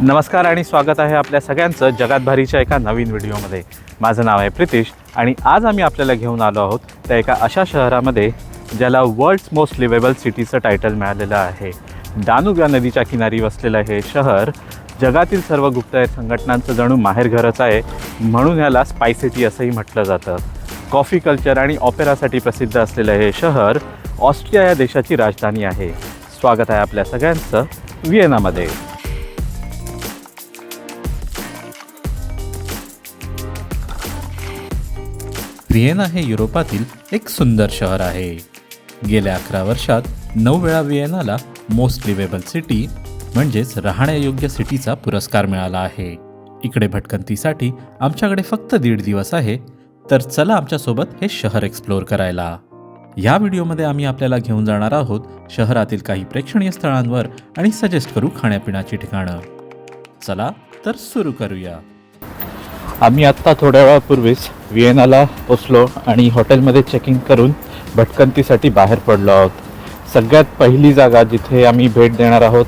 नमस्कार आणि स्वागत आहे आपल्या सगळ्यांचं जगात भारीच्या एका नवीन व्हिडिओमध्ये. माझं नाव आहे प्रितिश आणि आज आम्ही आपल्याला घेऊन आलो आहोत त्या एका अशा शहरामध्ये ज्याला वर्ल्ड्स मोस्ट लिवेबल सिटीचं टायटल मिळालेलं आहे. डानूब या नदीच्या किनारी वसलेलं हे शहर जगातील सर्व गुप्तहेर संघटनांचं जणू माहेरघरच आहे. म्हणून ह्याला स्पायसिटी असंही म्हटलं जातं. कॉफी कल्चर आणि ऑपेरासाठी प्रसिद्ध असलेलं हे शहर ऑस्ट्रिया या देशाची राजधानी आहे. स्वागत आहे आपल्या सगळ्यांचं व्हिएनामध्ये. व्हिएना हे युरोपातील एक सुंदर शहर आहे. गेल्या अकरा वर्षात नऊ वेळा व्हिएनाला मोस्ट लिवेबल सिटी म्हणजेच राहण्यायोग्य सिटीचा पुरस्कार मिळाला आहे. इकडे भटकंतीसाठी आमच्याकडे फक्त दीड दिवस आहे तर चला आमच्यासोबत हे शहर एक्सप्लोअर करायला. या व्हिडिओमध्ये आम्ही आपल्याला घेऊन जाणार आहोत शहरातील काही प्रेक्षणीय स्थळांवर आणि सजेस्ट करू खाण्यापिण्याची ठिकाणं. चला तर सुरू करूया. आम्ही आत्ता थोड्या वेळापूर्वीच व्हिएनाला पोचलो आणि हॉटेलमध्ये चेकिंग करून भटकंतीसाठी बाहेर पडलो आहोत. सगळ्यात पहिली जागा जिथे आम्ही भेट देणार आहोत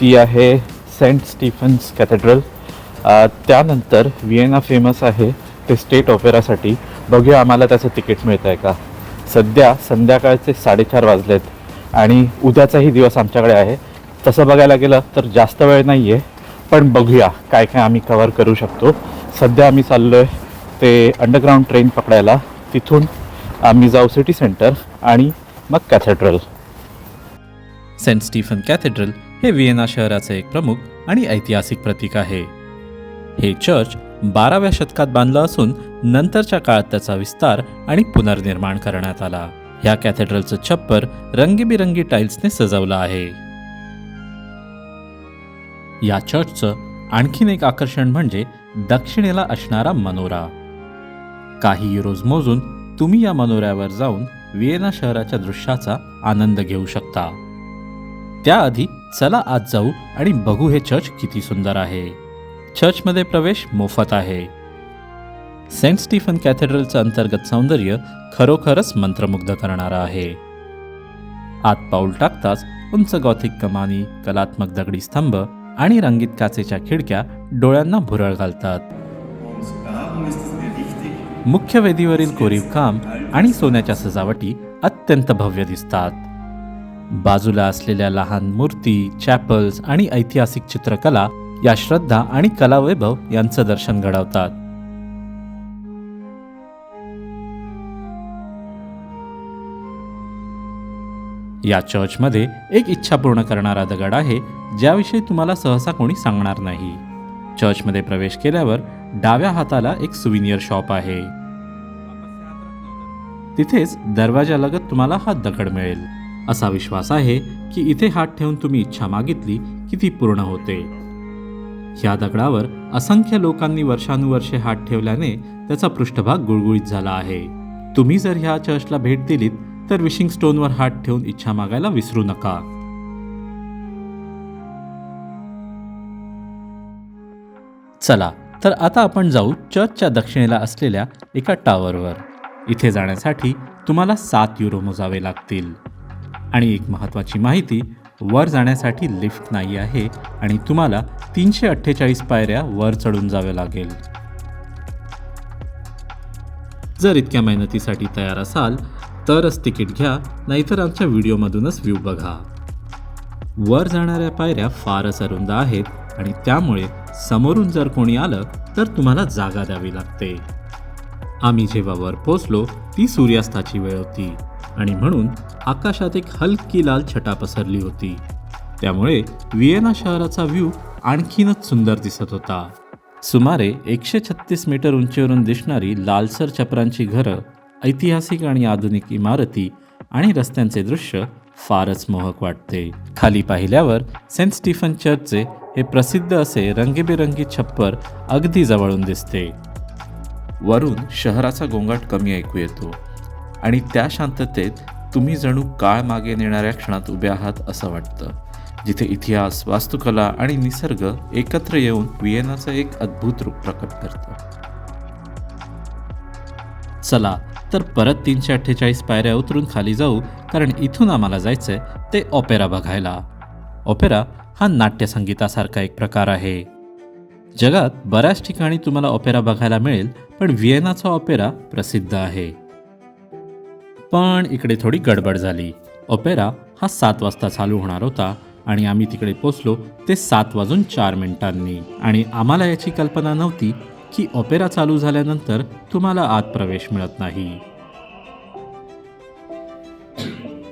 ती आहे सेंट स्टीफन्स कॅथेड्रल. त्यानंतर व्हिएना फेमस आहे ते स्टेट ऑपेरासाठी. बघूया आम्हाला त्याचं तिकीट मिळतं आहे का. सध्या संध्याकाळचे साडेचार वाजलेत आणि उद्याचाही दिवस आमच्याकडे आहे. तसं बघायला गेलं तर जास्त वेळ नाही आहे पण बघूया काय काय आम्ही कवर करू शकतो. सध्या आम्ही चाललो आहे ते अंडरग्राऊंड ट्रेन पकडायला. तिथून आम्ही जाऊ सिटी सेंटर आणि मग कॅथेड्रल सेंट स्टीफन कॅथेड्रल हे व्हिएना शहराचे एक प्रमुख आणि ऐतिहासिक प्रतीक आहे. हे चर्च बाराव्या शतकात बांधलं असून नंतरच्या काळात त्याचा विस्तार आणि पुनर्निर्माण करण्यात आला. ह्या कॅथेड्रलचं छप्पर रंगीबिरंगी टाईल्सने सजवलं आहे. या चर्चचं आणखीन एक आकर्षण म्हणजे दक्षिणेला असणारा मनोरा. काही युरोज मोजून तुम्ही या मनोऱ्यावर जाऊन विएना शहराच्या दृश्याचा आनंद घेऊ शकता. त्याआधी चला आज जाऊ आणि बघू हे चर्च किती सुंदर आहे. चर्चमध्ये प्रवेश मोफत आहे. सेंट स्टीफन कॅथेड्रलचं अंतर्गत सौंदर्य खरोखरच मंत्रमुग्ध करणारं आहे. आत पाऊल टाकताच उंच गॉथिक कमानी कलात्मक दगडी स्तंभ आणि रंगीत काचेच्या खिडक्या डोळ्यांना भुरळ घालतात. मुख्य वेदीवरील कोरीव काम आणि सोन्याच्या सजावटी अत्यंत भव्य दिसतात. बाजूला असलेल्या लहान मूर्ती चॅपल्स आणि ऐतिहासिक चित्रकला या श्रद्धा आणि कलावैभव यांचं दर्शन घडवतात. या चर्चमध्ये एक इच्छा पूर्ण करणारा दगड आहे ज्याविषयी तुम्हाला सहसा कोणी सांगणार नाही. चर्चमध्ये प्रवेश केल्यावर डाव्या हाताला एक सुविनियर शॉप आहे. तिथेच दरवाजालगत तुम्हाला हा दगड मिळेल. असा विश्वास आहे की इथे हात ठेवून तुम्ही इच्छा मागितली की ती पूर्ण होते. ह्या दगडावर असंख्य लोकांनी वर्षानुवर्षे हात ठेवल्याने त्याचा पृष्ठभाग गुळगुळीत झाला आहे. तुम्ही जर ह्या चर्चला भेट दिलीत तर विशिंग स्टोनवर हात ठेवून इच्छा मागायला विसरू नका. चला तर आता आपण जाऊ चर्चच्या दक्षिणेला असलेल्या एका टावरवर इथे जाण्यासाठी तुम्हाला सात युरो मोजावे लागतील. आणि एक महत्त्वाची माहिती वर जाण्यासाठी लिफ्ट नाही आहे आणि तुम्हाला तीनशे अठ्ठेचाळीस पायऱ्या वर चढून जावे लागेल. जर इतक्या मेहनतीसाठी तयार असाल तरच तिकीट घ्या नाहीतर आमच्या व्हिडिओमधूनच व्ह्यू बघा. वर जाणाऱ्या पायऱ्या फारच अरुंद आहेत आणि त्यामुळे समोरून जर कोणी आलं तर तुम्हाला जागा द्यावी लागते. आम्ही जेव्हा वर पोचलो ती सूर्यास्ताची वेळ होती. आणि म्हणून आकाशात एक हलकी लाल छटा पसरली होती. त्यामुळे व्हिएना शहराचा व्ह्यू आणखीनच सुंदर दिसत होता. सुमारे एकशे छत्तीस मीटर उंचीवरून दिसणारी लालसर छपरांची घरं ऐतिहासिक आणि आधुनिक इमारती आणि रस्त्यांचे दृश्य फारच मोहक वाटते. खाली पाहिल्यावर सेंट स्टीफन चर्चचे हे प्रसिद्ध असे रंगीबेरंगी छप्पर अगदी जवळून दिसते. वरून शहराचा गोंगाट कमी ऐकू येतो. आणि त्या शांततेत तुम्ही जणू काळ मागे नेणाऱ्या क्षणात उभे आहात असं वाटतं. जिथे इतिहास वास्तुकला आणि निसर्ग एकत्र येऊन विएनाचं एक अद्भुत रूप प्रकट करतं. चला तर परत तीनशे अठ्ठेचाळीस पायऱ्या उतरून खाली जाऊ कारण इथून आम्हाला जायचंय ते ऑपेरा बघायला. ऑपेरा हा नाट्यसंगीतासारखा एक प्रकार आहे. जगात बऱ्याच ठिकाणी तुम्हाला ऑपेरा बघायला मिळेल पण व्हिएनाचा ऑपेरा प्रसिद्ध आहे. पण इकडे थोडी गडबड झाली. ओपेरा हा सात वाजता चालू होणार होता आणि आम्ही तिकडे पोचलो ते सात वाजून चार मिनिटांनी. आणि आम्हाला याची कल्पना नव्हती की ऑपेरा चालू झाल्यानंतर तुम्हाला आत प्रवेश मिळत नाही.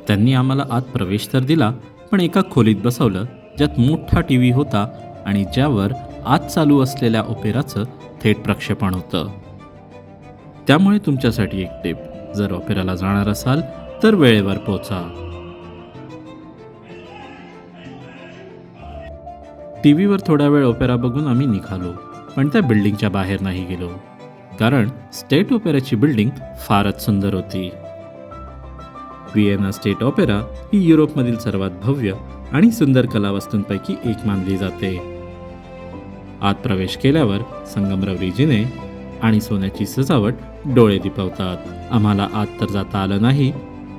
त्यांनी आम्हाला आत प्रवेश तर दिला पण एका खोलीत बसवलं ज्यात मोठा टी व्ही होता आणि ज्यावर आत चालू असलेल्या ओपेराचं थेट प्रक्षेपण होतं. त्यामुळे तुमच्यासाठी एक टिप. जर ऑपेराला जाणार असाल तर वेळेवर पोचा. टी व्हीवर थोडा वेळ ओपेरा बघून आम्ही निघालो पण त्या बिल्डिंगच्या बाहेर नाही गेलो कारण स्टेट ओपेराची बिल्डिंग फारच सुंदर होती. व्हिएना स्टेट ऑपेरा ही युरोपमधील सर्वात भव्य आणि सुंदर कलावस्तूंपैकी एक मानली जाते. आत प्रवेश केल्यावर संगमरवरीजीने आणि सोन्याची सजावट डोळे दिपवतात आम्हाला आत तर जाता आलं नाही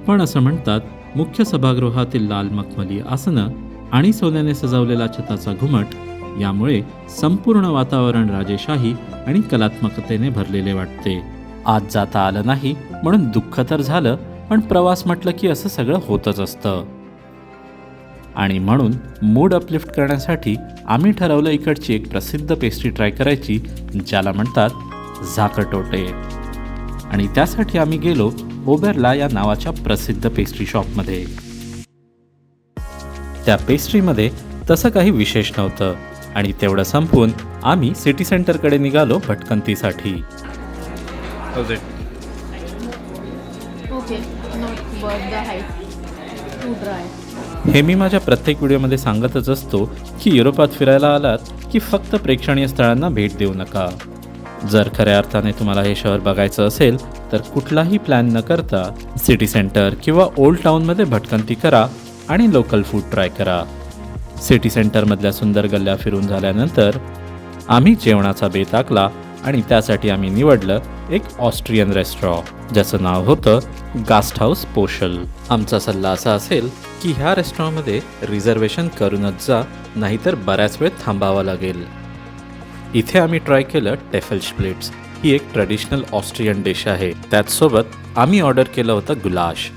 पण असं म्हणतात मुख्य सभागृहातील लाल मखमली आसनं आणि सोन्याने सजवलेला छताचा घुमट यामुळे संपूर्ण वातावरण राजेशाही आणि कलात्मकतेने भरलेले वाटते. आत जाता आलं नाही म्हणून दुःख तर झालं पण प्रवास म्हटलं की असं सगळं होतच असतं. आणि म्हणून मूड अपलिफ्ट करण्यासाठी आम्ही ठरवलं इकडची एक प्रसिद्ध पेस्ट्री ट्राय करायची ज्याला म्हणतात झाकटोटे. आणि त्यासाठी आम्ही गेलो ओबेरला या नावाच्या प्रसिद्ध पेस्ट्री शॉपमध्ये त्या पेस्ट्रीमध्ये तसं काही विशेष नव्हतं आणि तेवढं संपवून आम्ही सिटी सेंटरकडे निघालो भटकंतीसाठी. हे मी माझ्या प्रत्येक व्हिडिओमध्ये सांगतच असतो की युरोपात फिरायला आलात की फक्त प्रेक्षणीय स्थळांना भेट देऊ नका. जर खऱ्या अर्थाने तुम्हाला हे शहर बघायचं असेल तर कुठलाही प्लॅन न करता सिटी सेंटर किंवा ओल्ड टाऊनमध्ये भटकंती करा आणि लोकल फूड ट्राय करा. सिटी सेंटरमधल्या सुंदर गल्ल्या फिरून झाल्यानंतर आम्ही जेवणाचा बेत आखला आणि त्यासाठी आम्ही निवडलं एक ऑस्ट्रियन रेस्टॉरंट ज्याचं नाव होतं गास्ट हाऊस पोशल आमचा सल्ला असा असेल की ह्या रेस्टॉरंटमध्ये रिझर्वेशन करूनच जा नाहीतर बऱ्याच वेळ थांबावं लागेल. इथे आम्ही ट्राय केलं टेफेल स्प्लिट्स ही एक ट्रेडिशनल ऑस्ट्रियन डिश आहे. त्याचसोबत आम्ही ऑर्डर केलं होतं गुलाश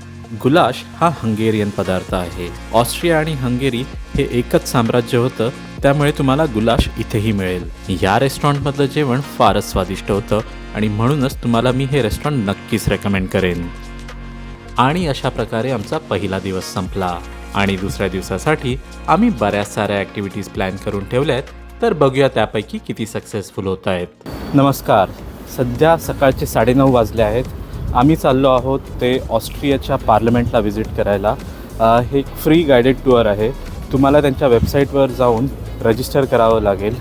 गुलाश हा हंगेरियन पदार्थ आहे. ऑस्ट्रिया आणि हंगेरी हे एकच साम्राज्य होतं. त्यामुळे तुम्हाला गुलाश इथेही मिळेल. या रेस्टॉरंटमधलं जेवण फारच स्वादिष्ट होतं आणि म्हणूनच तुम्हाला मी हे रेस्टॉरंट नक्कीच रेकमेंड करेन. आणि अशा प्रकारे आमचा पहिला दिवस संपला. आणि दुसऱ्या दिवसासाठी आम्ही बऱ्याच साऱ्या ॲक्टिव्हिटीज प्लॅन करून ठेवल्या आहेत तर बघूया त्यापैकी किती सक्सेसफुल होत आहेत नमस्कार. सध्या सकाळचे साडेनऊ वाजले आहेत. आम्ही चाललो आहोत ते ऑस्ट्रियाच्या पार्लमेंटला व्हिजिट करायला. हे एक फ्री गायडेड टूअर आहे. तुम्हाला त्यांच्या वेबसाईटवर जाऊन रजिस्टर करावं लागेल.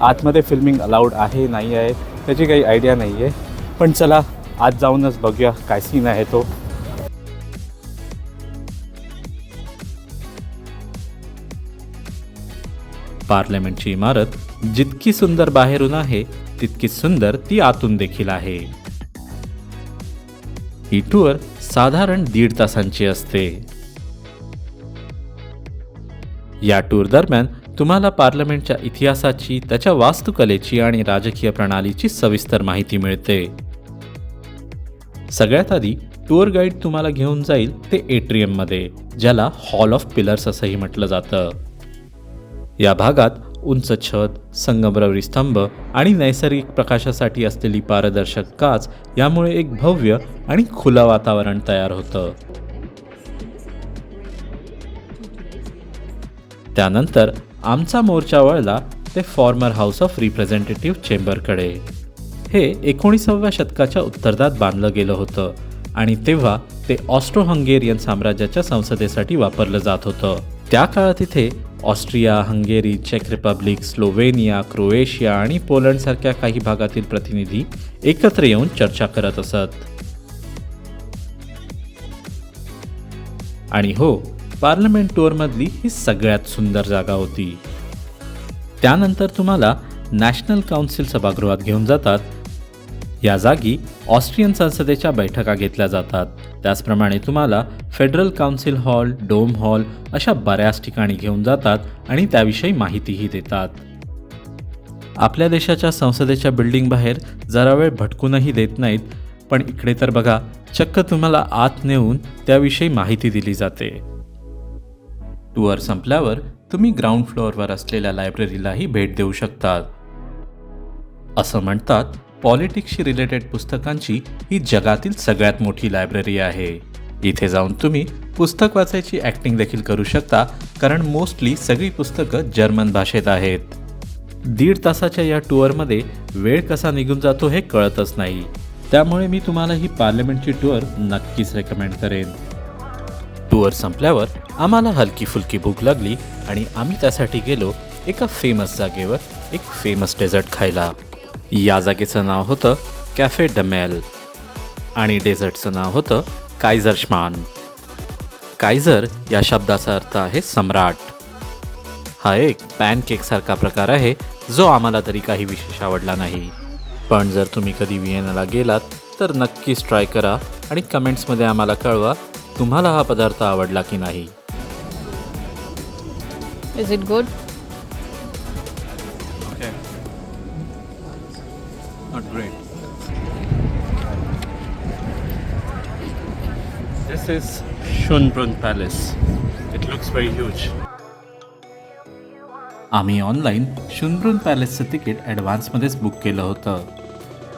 आतमध्ये फिल्मिंग अलाउड आहे नाही आहे त्याची काही आयडिया नाही आहे पण चला आज जाऊनच बघूया काय सीन आहे तो. पार्लमेंटची इमारत जितकी सुंदर बाहेरून आहे तितकी सुंदर ती आतून देखील आहे. ही टूर साधारण दीड तासांची असते. या टूर दरम्यान तुम्हाला पार्लमेंटच्या इतिहासाची त्याच्या वास्तुकलेची आणि राजकीय प्रणालीची सविस्तर माहिती मिळते. सगळ्यात आधी टूर गाईड तुम्हाला घेऊन जाईल ते एट्रियममध्ये ज्याला हॉल ऑफ पिलर्स असंही म्हटलं जातं. या भागात उंच छत संगमरवरी स्तंभ आणि नैसर्गिक प्रकाशासाठी असलेली पारदर्शक काच यामुळे एक भव्य आणि खुलं वातावरण तयार होतं. त्यानंतर आमचा मोर्चा वळला ते फॉर्मर हाऊस ऑफ रिप्रेझेंटेटिव्ह चेंबरकडे हे एकोणीसाव्या शतकाच्या उत्तरार्धात बांधलं गेलं होतं आणि तेव्हा ते ऑस्ट्रो हंगेरियन साम्राज्याच्या संसदेसाठी वापरलं जात होतं. त्या काळात इथे ऑस्ट्रिया हंगेरी चेक रिपब्लिक स्लोवेनिया क्रोएशिया आणि पोलंडसारख्या काही भागातील प्रतिनिधी एकत्र येऊन चर्चा करत असत. आणि हो पार्लमेंट टूरमधली ही सगळ्यात सुंदर जागा होती. त्यानंतर तुम्हाला नॅशनल काउन्सिल सभागृहात घेऊन जातात या जागी ऑस्ट्रियन संसदेच्या बैठका घेतल्या जातात. त्याचप्रमाणे तुम्हाला federal council hall dome hall अशा बऱ्याच ठिकाणी घेऊन जातात आणि त्याविषयी माहितीही देतात. आपल्या देशाच्या संसदेच्या बिल्डिंग बाहेर जरा वेळ भटकूनही देत नाहीत पण इकडे तर बघा चक्क तुम्हाला आत नेऊन त्याविषयी माहिती दिली जाते. टूअर संपल्यावर तुम्ही ग्राउंड फ्लोअरवर असलेल्या लायब्ररीलाही भेट देऊ शकतात. असं म्हणतात पॉलिटिक्सशी रिलेटेड पुस्तकांची ही जगातील सगळ्यात मोठी लायब्ररी आहे. इथे जाऊन तुम्ही पुस्तक वाचायची ॲक्टिंग देखील करू शकता कारण मोस्टली सगळी पुस्तकं जर्मन भाषेत आहेत. दीड तासाच्या या टूअरमध्ये वेळ कसा निघून जातो हे कळतच नाही. त्यामुळे मी तुम्हाला ही पार्लमेंटची टूअर नक्कीच रेकमेंड करेन. टूअर संपल्यावर आम्हाला हलकी फुलकी भूक लागली आणि आम्ही त्यासाठी गेलो एका फेमस जागेवर एक फेमस डेझर्ट खायला. या जागेचं नाव होतं कॅफे डमेल आणि डेझर्टचं नाव होतं कायझरश्मान कायझर या शब्दाचा अर्थ आहे सम्राट. हा एक पॅनकेकसारखा प्रकार आहे जो आम्हाला तरी काही विशेष आवडला नाही. पण जर तुम्ही कधी विएनाला गेलात तर नक्कीच ट्राय करा आणि कमेंट्समध्ये आम्हाला कळवा तुम्हाला हा पदार्थ आवडला की नाही. Is it good This is Schönbrunn Palace. It looks very huge. आम्ही ऑनलाईन शुनब्रुन पॅलेसचं तिकीट ॲडव्हान्समध्येच बुक केलं होतं.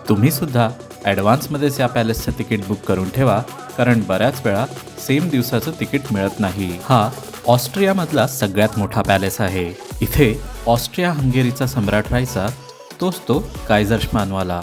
तुम्ही सुद्धा ॲडव्हान्समध्येच या पॅलेसचं तिकीट बुक करून ठेवा कारण बऱ्याच वेळा सेम दिवसाचं तिकीट मिळत नाही. हा ऑस्ट्रियामधला सगळ्यात मोठा पॅलेस आहे. इथे ऑस्ट्रिया हंगेरीचा सम्राट राहायचा तोच तो कायझरशमानवाला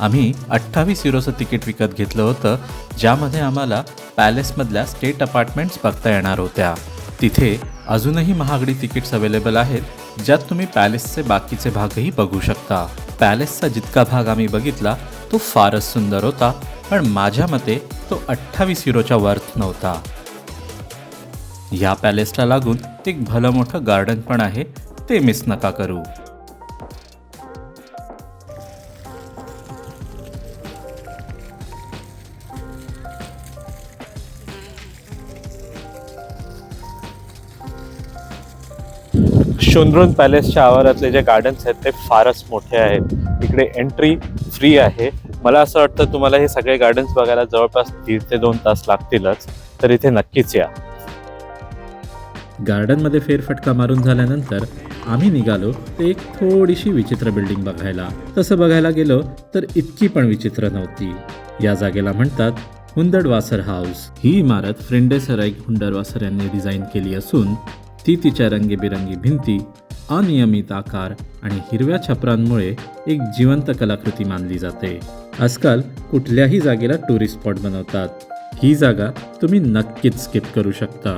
आम्ही अठ्ठावीस युरोचं तिकीट विकत घेतलं होतं ज्यामध्ये आम्हाला पॅलेसमधल्या स्टेट अपार्टमेंट्स बघता येणार होत्या. तिथे अजूनही महागडी तिकीट्स अवेलेबल आहेत ज्यात तुम्ही पॅलेसचे बाकीचे भागही बघू शकता. पॅलेसचा जितका भाग आम्ही बघितला तो फारच सुंदर होता पण माझ्या मते तो अठ्ठावीस युरोच्या वर्थ नव्हता. या पॅलेसला लागून एक भलं मोठं गार्डन पण आहे ते मिस नका करू. चोंद्रोन पॅलेसच्या आवारातले जे गार्डन्स आहेत ते फारच मोठे आहेत. इकडे एंट्री फ्री आहे. मला असं वाटतं तुम्हाला हे सगळे गार्डन्स बघायला जवळपास दीड ते दोन तास लागतीलच तर इथे नक्कीच या. गार्डनमध्ये फेरफटका मारून झाल्यानंतर आम्ही निघालो ते एक थोडीशी विचित्र बिल्डिंग बघायला. तसं बघायला गेलो तर इतकी पण विचित्र नव्हती. या जागेला म्हणतात हुंदडवासर हाऊस. ही इमारत फ्रेंडेसराईक हुंडरवासर यांनी डिझाईन केली असून ती तिच्या रंगीबिरंगी भिंती अनियमित आकार आणि हिरव्या छपरांमुळे एक जिवंत कलाकृती मानली जाते. आजकाल कुठल्याही जागेला टुरिस्ट स्पॉट बनवतात. ही जागा तुम्ही नक्कीच स्किप करू शकता.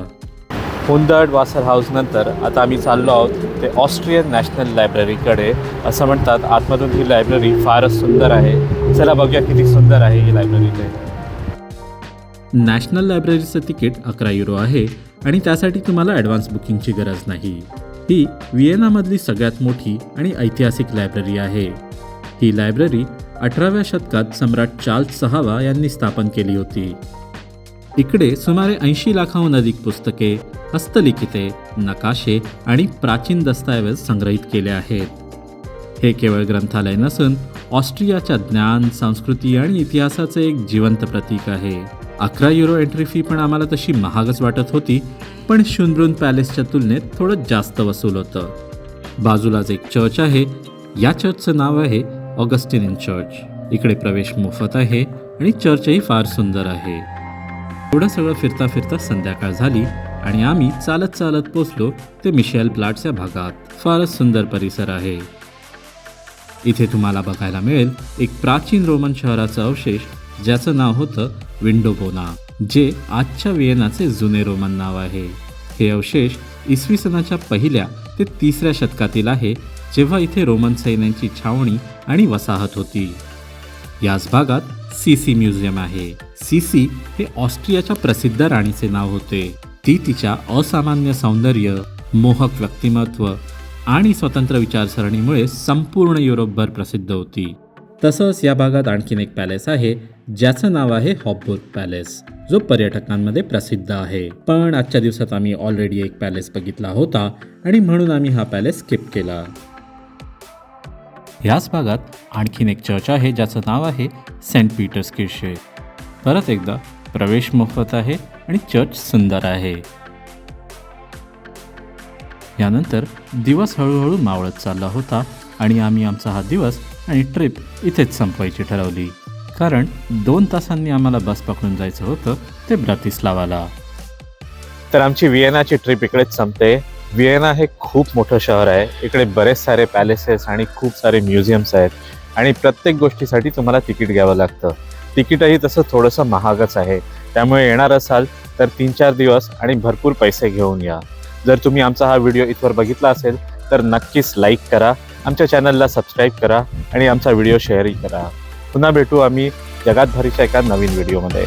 हुंदड वासर हाऊस नंतर आता आम्ही चाललो आहोत ते ऑस्ट्रियन नॅशनल लायब्ररीकडे असं म्हणतात आतमधून ही लायब्ररी फारच सुंदर आहे. चला बघूया किती सुंदर आहे ही लायब्ररी ते. नॅशनल लायब्ररीचं तिकीट अकरा युरो आहे. आणि त्यासाठी तुम्हाला ॲडव्हान्स बुकिंगची गरज नाही. ही व्हिएनामधली सगळ्यात मोठी आणि ऐतिहासिक लायब्ररी आहे. ही लायब्ररी अठराव्या शतकात सम्राट चार्ल्स सहावा यांनी स्थापन केली होती. इकडे सुमारे ऐंशी लाखाहून अधिक पुस्तके हस्तलिखिते नकाशे आणि प्राचीन दस्तऐवज संग्रहित केले आहेत. हे केवळ ग्रंथालय नसून ऑस्ट्रियाच्या ज्ञान संस्कृती आणि इतिहासाचे एक जिवंत प्रतीक आहे. अकरा युरो एंट्री फी पण आम्हाला तशी महागच वाटत होती पण शुनब्रुन पॅलेसच्या तुलनेत थोडं जास्त वसूल होतं. बाजूलाच एक चर्च आहे या चर्चचं नाव आहे ऑगस्टिनियन चर्च इकडे प्रवेश मोफत आहे आणि चर्चही फार सुंदर आहे. थोडं सगळं फिरता फिरता संध्याकाळ झाली आणि आम्ही चालत चालत पोचलो ते मिशेल प्लाट्स या भागात. फारच सुंदर परिसर आहे. इथे तुम्हाला बघायला मिळेल एक प्राचीन रोमन शहराचं अवशेष ज्याचं नाव होतं विंडोबोना जे आजच्या विएनाचे जुने रोमन नाव आहे. हे अवशेष इसवी सनाच्या पहिल्या ते तिसऱ्या शतकातील आहे जेव्हा इथे रोमन सैन्यांची छावणी आणि वसाहत होती. याच भागात सीसी म्युझियम आहे. सीसी हे ऑस्ट्रियाच्या प्रसिद्ध राणीचे नाव होते. ती तिच्या असामान्य सौंदर्य मोहक व्यक्तिमत्व आणि स्वतंत्र विचारसरणीमुळे संपूर्ण युरोपभर प्रसिद्ध होती. तसंच या भागात आणखीन एक पॅलेस आहे ज्याचं नाव आहे हॉबुर्ग पॅलेस जो पर्यटकांमध्ये प्रसिद्ध आहे. पण आजच्या दिवसात आम्ही ऑलरेडी एक पॅलेस बघितला होता आणि म्हणून आम्ही हा पॅलेस स्किप केला. याच भागात आणखीन एक चर्च आहे ज्याचं नाव आहे सेंट पीटर्स किर्शे परत एकदा प्रवेश मोफत आहे आणि चर्च सुंदर आहे. यानंतर दिवस हळूहळू मावळत चालला होता आणि आम्ही आमचा हा दिवस आणि ट्रिप इथेच संपवायची ठरवली. कारण दोन तासांनी आम्हाला बस पकडून जायचं होतं ते ब्रातिस्लावाला. तर आमची व्हिएनाची ट्रिप इकडेच संपते. व्हिएना हे खूप मोठं शहर आहे. इकडे बरेच सारे पॅलेसेस आणि खूप सारे म्युझियम्स आहेत. आणि प्रत्येक गोष्टीसाठी तुम्हाला तिकीट घ्यावं लागतं. तिकीटही तसं थोडंसं महागच आहे. त्यामुळे येणार असाल तर तीन चार दिवस आणि भरपूर पैसे घेऊन या. जर तुम्ही आमचा हा व्हिडिओ इथवर बघितला असेल तर नक्कीच लाईक करा आमच्या चॅनलला सबस्क्राईब करा आणि आमचा व्हिडिओ शेअरही करा. पुन्हा भेटू आम्ही जगात भरीच्या एका नवीन व्हिडिओमध्ये.